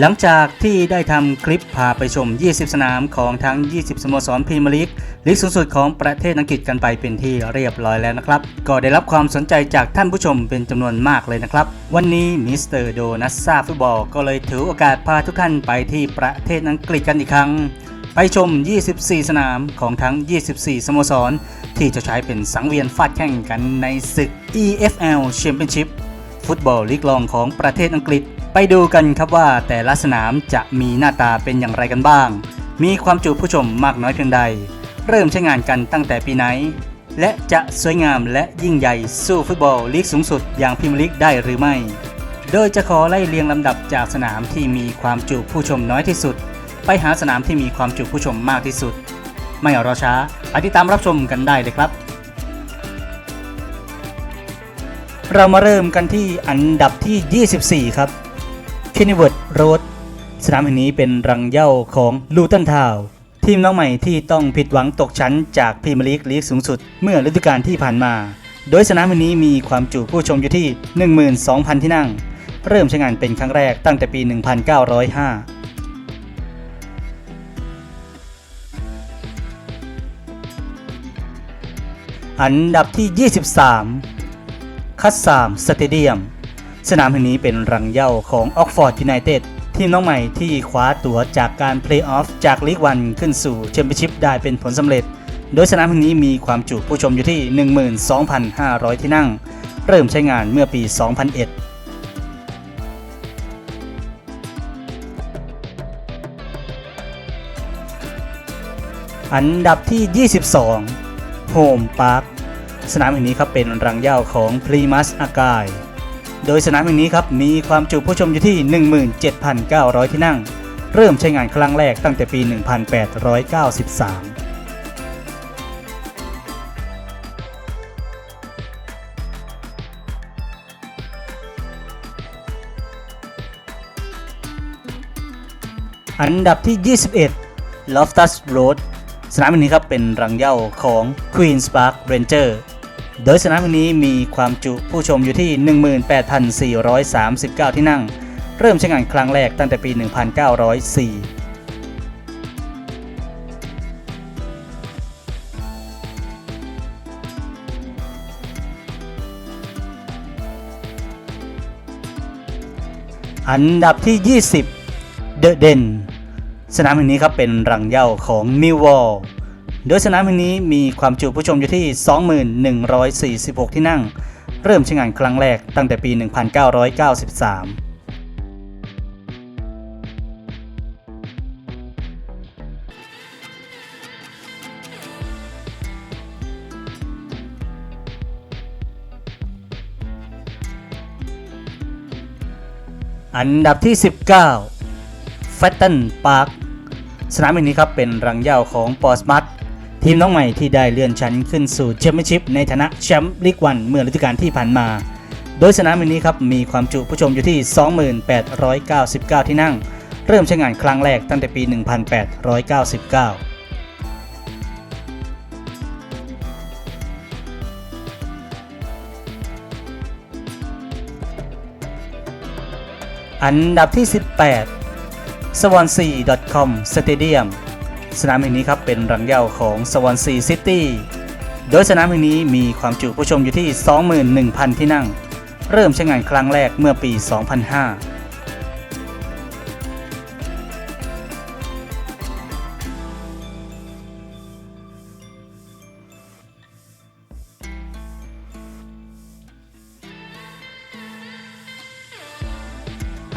หลังจากที่ได้ทำคลิปพาไปชม 20 สนามของทั้ง 20 สโมสรพรีเมียร์ลีกลีกสูงสุดของประเทศอังกฤษกันไปเป็นที่เรียบร้อยแล้วนะครับ ก็ได้รับความสนใจจากท่านผู้ชมเป็นจำนวนมากเลยนะครับ วันนี้มิสเตอร์โดนัสซาฟุตบอลก็เลยถือโอกาสพาทุกท่านไปที่ประเทศอังกฤษกันอีกครั้ง ไปชม 24 สนามของทั้ง 24 สโมสร ที่จะใช้เป็นสังเวียนฟาดแข่งกันในศึก EFL Championship ฟุตบอลลีกรองของประเทศอังกฤษ ไปดูกันครับว่าแต่ละสนามจะมีหน้าตาเป็นอย่างไรกันบ้าง มีความจุผู้ชมมากน้อยเพียงใด เริ่มใช้งานกันตั้งแต่ปีไหน และจะสวยงามและยิ่งใหญ่สู้ฟุตบอลลีกสูงสุดอย่างพรีมลีกได้หรือไม่ โดยจะขอไล่เรียงลำดับจากสนามที่มีความจุผู้ชมน้อยที่สุด ไปหาสนามที่มีความจุผู้ชมมากที่สุด ไม่รอช้าไปติดตามรับชมกันได้เลยครับเรามาเริ่มกันที่อันดับที่ 24 ครับ k e n n y w o o d Road สนามแห่งนี้เป็นรังเย้าของลูตันทาวทีมน้องใหม่ที่ต้องผิดหวังตกชั้นจากพรีเมียร์ลีกลีกสูงสุดเมื่อฤดูกาลที่ผ่านมา โดยสนามแห่งนี้มีความจุผู้ชมอยู่ที่ 12,000 ที่นั่ง เริ่มใช้งานเป็นครั้งแรกตั้งแต่ปี 1905 อันดับที่ 23 คัสซามสเตเดียม สนามแห่งนี้เป็นรังเย้าของออกฟอร์ดยูไนเต็ดทีมน้องใหม่ที่คว้าตั๋วจากการเพลย์ออฟจากลีกวันขึ้นสู่แชมเปี้ยนชิพได้เป็นผลสำเร็จ โดยสนามแห่งนี้มีความจุผู้ชมอยู่ที่ 12,500 ที่นั่ง เริ่มใช้งานเมื่อปี 2001อันดับที่ 22 โฮมพาร์คสนามแห่งนี้ครับเป็นรังเหย้าของพรีมัสอากาย โดยสนามแห่งนี้ครับมีความจุผู้ชมอยู่ที่ 17,900 ที่นั่ง เริ่มใช้งานครั้งแรกตั้งแต่ปี 1893อันดับที่ 21 Loftus Road ส นามแห่งนี้ครับเป็นรังเย้าของ Queen's Park Ranger โดยสนามแห่งนี้มีความจุผู้ชมอยู่ที่ 18,439 ที่นั่ง เริ่มใช้งานครั้งแรกตั้งแต่ปี 1904อันดับที่ 20 The Den สนามแห่งนี้ครับเป็นรังเหย้าของ New Wall โดยสนามแห่งนี้มีความจุผู้ชมอยู่ที่ 2146 ที่นั่ง เริ่มใช้งานครั้งแรกตั้งแต่ปี 1993อันดับที่ 19 f a t t o n Park สนามแห่งนี้ครับเป็นรังเหย้าของปอสมัตทีมน้องใหม่ที่ได้เลื่อนชั้นขึ้นสู่แชมเปี้ยนชิพในฐานะแชมป์ลีกวันเมื่อฤดูกาลที่ผ่านมา โดยสนามแห่งนี้ครับมีความจุผู้ชมอยู่ที่ 2899 ที่นั่ง เริ่มใช้งานครั้งแรกตั้งแต่ปี 1899อันดับที่ 18 s w a n s e a c o m Stadium สนามแห่งนี้ครับเป็นรังเหย้าของ Swansea City โดยสนามแห่งนี้มีความจุผู้ชมอยู่ที่ 21,000 ที่นั่ง เริ่มใช้งานครั้งแรกเมื่อปี 2005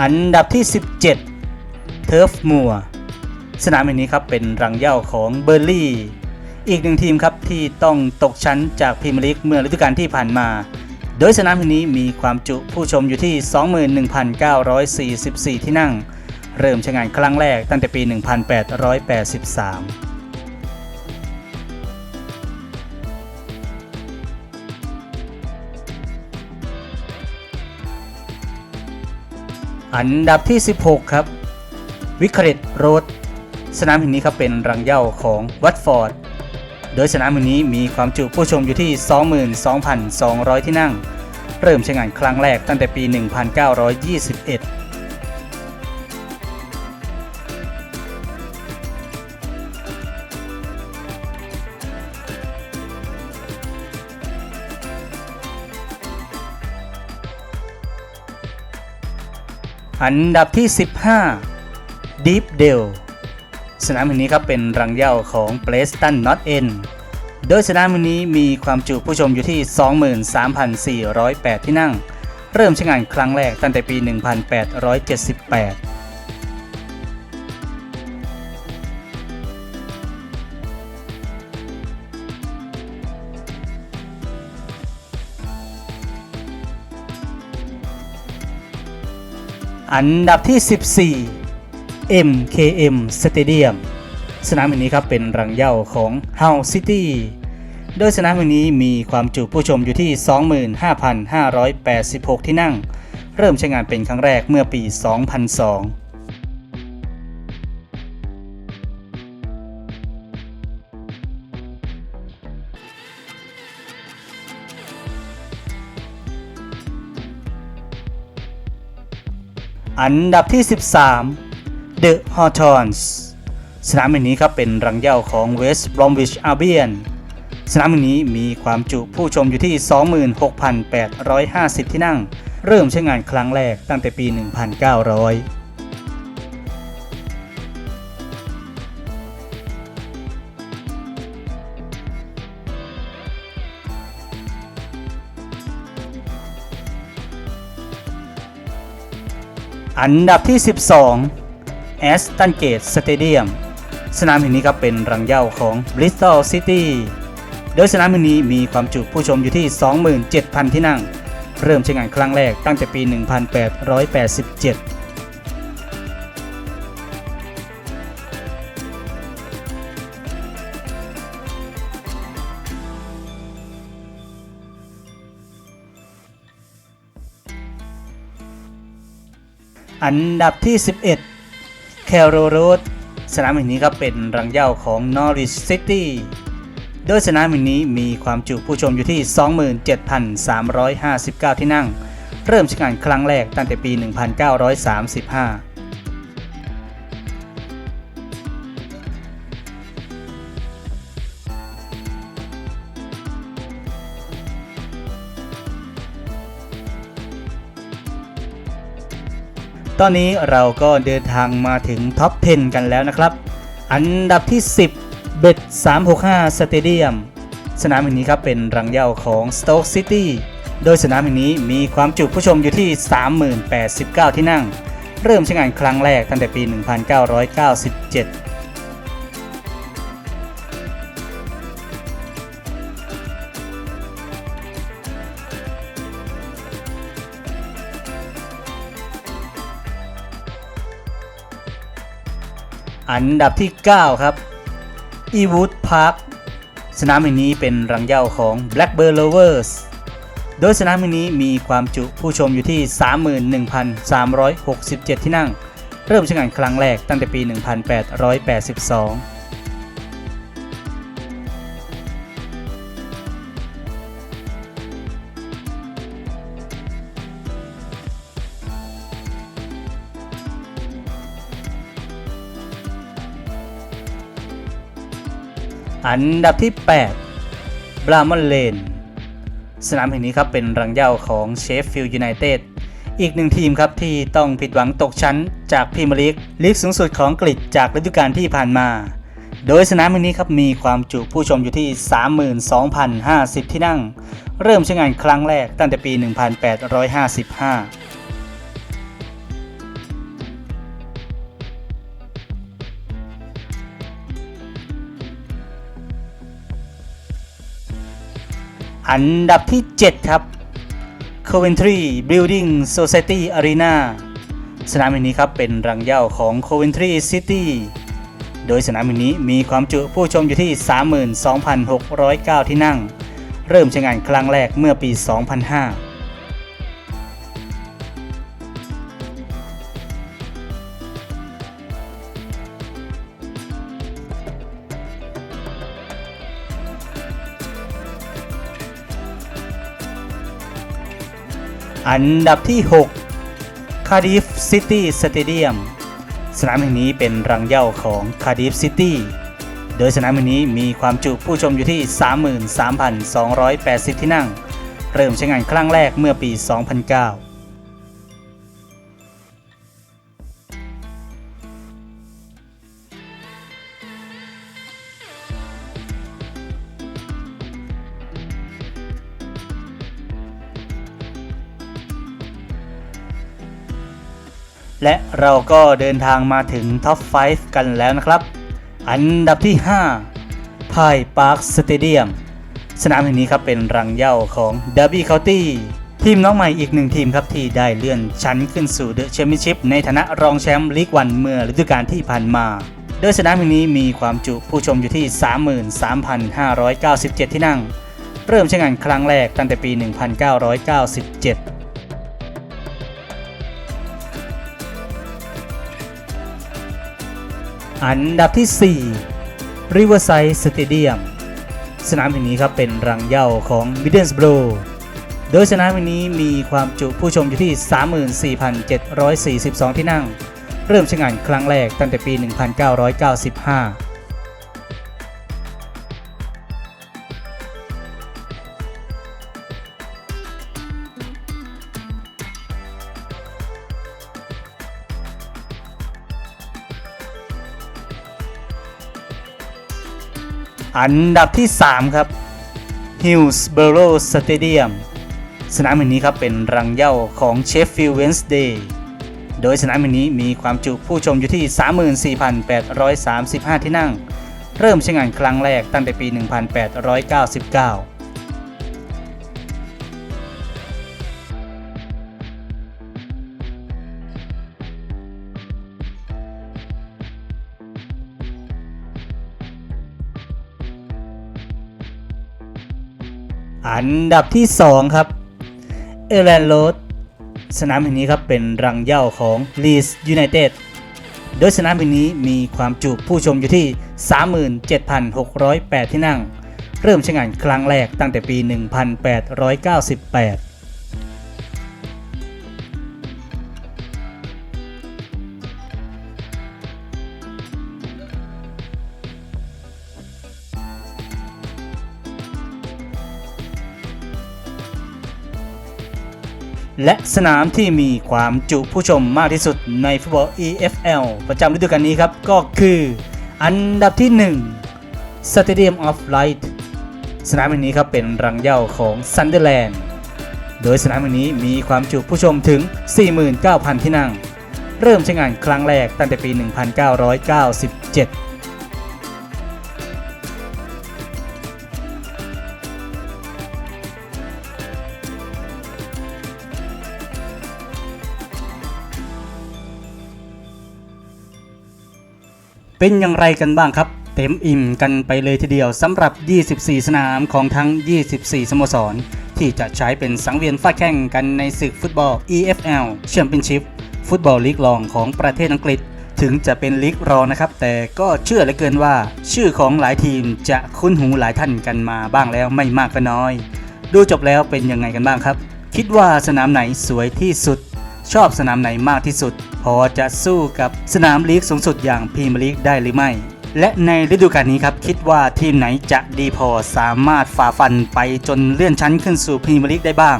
อันดับที่ 17 เทิร์ฟมัวสนามแห่งนี้ครับเป็นรังเหย้าของเบอร์ลี่ อีกหนึ่งทีมครับที่ต้องตกชั้นจากพรีเมียร์ลีกเมื่อฤดูกาลที่ผ่านมา โดยสนามแห่งนี้มีความจุผู้ชมอยู่ที่ 21,944 ที่นั่ง เริ่มใช้งานครั้งแรกตั้งแต่ปี 1883อันดับที่ 16 ครับ วิคเรตโรดสนามแห่งนี้ครับเป็นรังเหย้าของวัตฟอร์ด โดยสนามแห่งนี้มีความจุผู้ชมอยู่ที่ 22,200 ที่นั่ง เริ่มใช้งานครั้งแรกตั้งแต่ปี 1921อันดับที่ 15 Deep Dale สนามแห่งนี้ครับเป็นรังเหย้าของ Preston North End โดยสนามแห่งนี้มีความจุผู้ชมอยู่ที่ 23,408 ที่นั่ง เริ่มใช้งานครั้งแรกตั้งแต่ปี 1878อันดับที่ 14 MKM Stadium สนามแห่งนี้ครับเป็นรังเย้าของ Hull City โดยสนามแห่งนี้มีความจุผู้ชมอยู่ที่ 25,586 ที่นั่ง เริ่มใช้งานเป็นครั้งแรกเมื่อปี 2002อันดับที่ 13 The Hawthorns สนามแห่งนี้ครับเป็นรังเหย้าของ West Bromwich Albion สนามแห่งนี้มีความจุผู้ชมอยู่ที่ 26,850 ที่นั่ง เริ่มใช้งานครั้งแรกตั้งแต่ปี 1900อันดับที่ 12 a s t o n Gate Stadium สนามแห่งนี้ครับเป็นรังเหย้าของ Bristol City โดยสนามแห่งนี้มีความจุผู้ชมอยู่ที่ 27,000 ที่นั่ง เริ่มใช้งานครั้งแรกตั้งแต่ปี 1887อันดับที่ 11 แคลโรรถสนามแห่งนี้ครับเป็นรังเหย้าของ Norwich City โดยสนามแห่งนี้มีความจุผู้ชมอยู่ที่ 27,359 ที่นั่ง เริ่มใช้งานครั้งแรกตั้งแต่ปี 1935 ตอนนี้เราก็เดินทางมาถึงท็อป 10 กันแล้วนะครับ อันดับที่ 10 เบ็ด365 สเตเดียม สนามแห่งนี้ครับเป็นรังเย้าของ Stoke City โดยสนามแห่งนี้มีความจุผู้ชมอยู่ที่ 30,089 ที่นั่ง เริ่มใช้งานครั้งแรกตั้งแต่ปี 1997 อันดับที่ 9 ครับอีวูดพาร์คสนามแห่งนี้เป็นรังเหย้าของ Blackbird Lovers โดยสนามแห่งนี้มีความจุผู้ชมอยู่ที่ 31,367 ที่นั่ง เริ่มใช้งานครั้งแรกตั้งแต่ปี 1882 อันดับที่ 8 บรามอนเลน สนามแห่งนี้ครับเป็นรังเหย้าของเชฟฟิลด์ยูไนเต็ดอีกหนึ่งทีมครับที่ต้องผิดหวังตกชั้นจากพรีเมียร์ลีกลีกสูงสุดของอังกฤษจากฤดูกาลที่ผ่านมา โดยสนามแห่งนี้ครับมีความจุผู้ชมอยู่ที่ 32,050 ที่นั่ง เริ่มใช้งานครั้งแรกตั้งแต่ปี 1855 อันดับที่ 7 ครับ Coventry Building Society Arena สนามแห่งนี้ครับเป็นรังเหย้าของ Coventry City โดยสนามแห่งนี้มีความจุผู้ชมอยู่ที่ 32,609 ที่นั่ง เริ่มใช้งานครั้งแรกเมื่อปี 2005 อันดับที่6 Cardiff City Stadium สนามแห่งนี้เป็นรังเย่าของ Cardiff City โดยสนามแห่งนี้มีความจุผู้ชมอยู่ที่ 33,280 ที่นั่ง เริ่มใช้งานครั้งแรกเมื่อปี 2009 และเราก็เดินทางมาถึงท็อป 5 กันแล้วนะครับ อันดับที่ 5 พายพาร์คสเตเดียม สนามแห่งนี้ครับเป็นรังเย้าของเดอร์บี้เคานตี้ทีมน้องใหม่อีกหนึ่งทีมครับที่ได้เลื่อนชั้นขึ้นสู่เดอะแชมเปี้ยนชิพในฐานะรองแชมป์ลีกวันเมื่อฤดูกาลที่ผ่านมา โดยสนามแห่งนี้มีความจุผู้ชมอยู่ที่ 33,597 ที่นั่ง เริ่มใช้งานครั้งแรกตั้งแต่ปี 1997 อันดับที่ 4 Riverside Stadium สนามแห่งนี้ครับเป็นรังเย่าของ Middlesbrough โดยสนามแห่งนี้มีความจุผู้ชมอยู่ที่ 34,742 ที่นั่ง เริ่มใช้งานครั้งแรกตั้งแต่ปี 1995 อันดับที่ 3 ครับ Hillsborough Stadium สนามแห่งนี้ครับเป็นรังเย่าของ Sheffield Wednesday โดยสนามแห่งนี้มีความจุผู้ชมอยู่ที่ 34,835 ที่นั่ง เริ่มใช้งานครั้งแรกตั้งแต่ปี 1899 อันดับที่ 2 ครับ เอแลนโรดสนามแห่งนี้ครับเป็นรังเหย้าของลีสยูไนเต็ดโดยสนามแห่งนี้มีความจุผู้ชมอยู่ที่ 37,608 ที่นั่ง เริ่มใช้งานครั้งแรกตั้งแต่ปี 1898 และสนามที่มีความจุผู้ชมมากที่สุดในฟุตบอล EFL ประจำฤดูกาลนี้ครับ ก็คือ อันดับที่ 1 Stadium of Light สนามแห่งนี้ครับเป็นรังเย้าของ Sunderland โดยสนามแห่งนี้มีความจุผู้ชมถึง 49,000 ที่นั่ง เริ่มใช้งานครั้งแรกตั้งแต่ปี 1997 เป็นอย่างไรกันบ้างครับ เต็มอิ่มกันไปเลยทีเดียวสำหรับ 24 สนามของทั้ง 24 สโมสร ที่จะใช้เป็นสังเวียนฟาดแข่งกันในศึกฟุตบอล EFL Championship ฟุตบอลลีกรองของประเทศอังกฤษ ถึงจะเป็นลีกรองนะครับ แต่ก็เชื่อเหลือเกินว่า ชื่อของหลายทีมจะคุ้นหูหลายท่านกันมาบ้างแล้วไม่มากก็น้อย ดูจบแล้วเป็นยังไงกันบ้างครับ คิดว่าสนามไหนสวยที่สุด ชอบสนามไหนมากที่สุด พอจะสู้กับสนามลีกสูงสุดอย่างพรีเมียร์ลีกได้หรือไม่ และในฤดูกาลนี้ครับคิดว่าทีมไหนจะดีพอสามารถฝ่าฟันไปจนเลื่อนชั้นขึ้นสู่พรีเมียร์ลีกได้บ้าง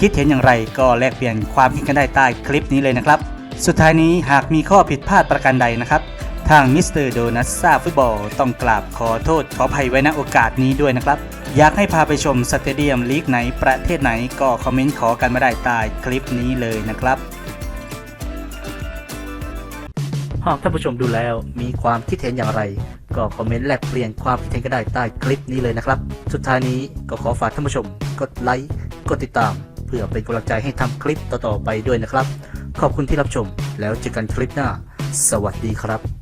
คิดเห็นอย่างไรก็แลกเปลี่ยนความคิดกันได้ใต้คลิปนี้เลยนะครับ สุดท้ายนี้หากมีข้อผิดพลาดประการใดนะครับทางมิสเตอร์โดนัสซาฟุตบอลต้องกราบขอโทษขออภัยไว้ณโอกาสนี้ด้วยนะครับ อยากให้พาไปชมสเตเดียมลีกไหนประเทศไหนก็คอมเมนต์ขอกันมาได้ใต้คลิปนี้เลยนะครับหากท่านผู้ชมดูแล้วมีความคิดเห็นอย่างไร ก็คอมเมนต์แลกเปลี่ยนความคิดเห็นก็ได้ใต้คลิปนี้เลยนะครับ สุดท้ายนี้ก็ขอฝากท่านผู้ชมกดไลค์กดติดตาม เพื่อเป็นกำลังใจให้ทำคลิปต่อๆไปด้วยนะครับ ขอบคุณที่รับชมแล้วเจอกันคลิปหน้า สวัสดีครับ